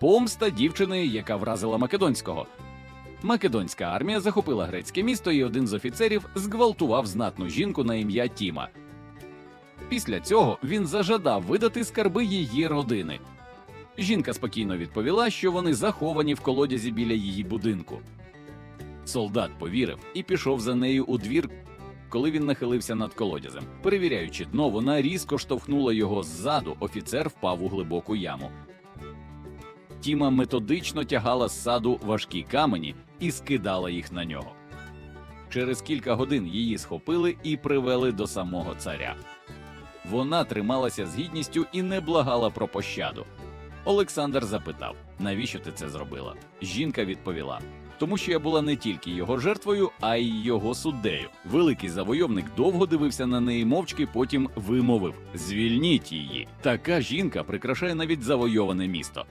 Помста дівчини, яка вразила Македонського. Македонська армія захопила грецьке місто, і один з офіцерів зґвалтував знатну жінку на ім'я Тіма. Після цього він зажадав видати скарби її родини. Жінка спокійно відповіла, що вони заховані в колодязі біля її будинку. Солдат повірив і пішов за нею у двір, коли він нахилився над колодязем. Перевіряючи дно, вона різко штовхнула його ззаду. Офіцер впав у глибоку яму. Тіма методично тягала з саду важкі камені і скидала їх на нього. Через кілька годин її схопили і привели до самого царя. Вона трималася з гідністю і не благала про пощаду. Олександр запитав, навіщо ти це зробила? Жінка відповіла: тому що я була не тільки його жертвою, а й його суддею. Великий завойовник довго дивився на неї мовчки, потім вимовив: Звільніть її. Така жінка прикрашає навіть завойоване місто.